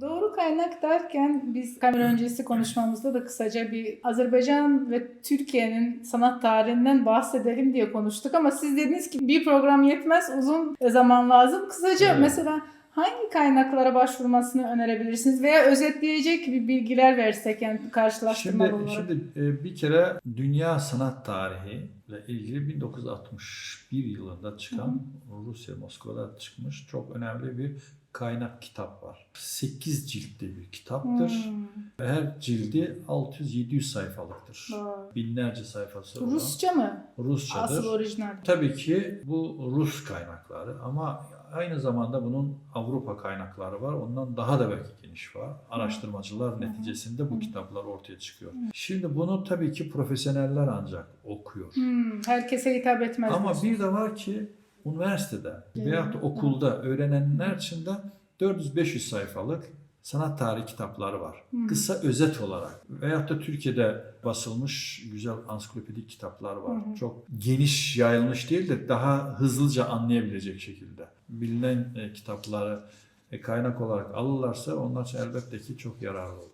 Doğru kaynak derken biz kamera öncesi konuşmamızda da kısaca bir Azerbaycan ve Türkiye'nin sanat tarihinden bahsedelim diye konuştuk ama siz dediniz ki bir program yetmez uzun zaman lazım. Kısaca Evet. mesela hangi kaynaklara başvurmasını önerebilirsiniz veya özetleyecek bir bilgiler versek yani karşılaştırmalı Şimdi, olarak. şimdi e, bir kere dünya sanat tarihi ile ilgili 1961 yılında çıkan Rusya Moskova'da çıkmış çok önemli bir kaynak kitap var. 8 ciltli bir kitaptır. Hmm. Her cildi 600-700 sayfalıktır. Vay. Binlerce sayfası olan. Rusça mı? Rusçadır. Asıl orijinal. Tabii ki bu Rus kaynakları ama aynı zamanda bunun Avrupa kaynakları var. Ondan daha da belki geniş var. Araştırmacılar neticesinde bu kitaplar ortaya çıkıyor. Şimdi bunu tabii ki profesyoneller ancak okuyor. Hmm, herkese hitap etmez. Ama diyorsunuz. bir de var ki üniversitede Evet. veyahut da okulda öğrenenler için de 400-500 sayfalık sanat tarihi kitapları var. Hmm. Kısa özet olarak veyahut da Türkiye'de basılmış güzel ansiklopedik kitaplar var. Hı. Çok geniş yayılmış değil de daha hızlıca anlayabilecek şekilde. Bilinen e, kitapları e, kaynak olarak alırlarsa onlar için elbette ki çok yararlı olur.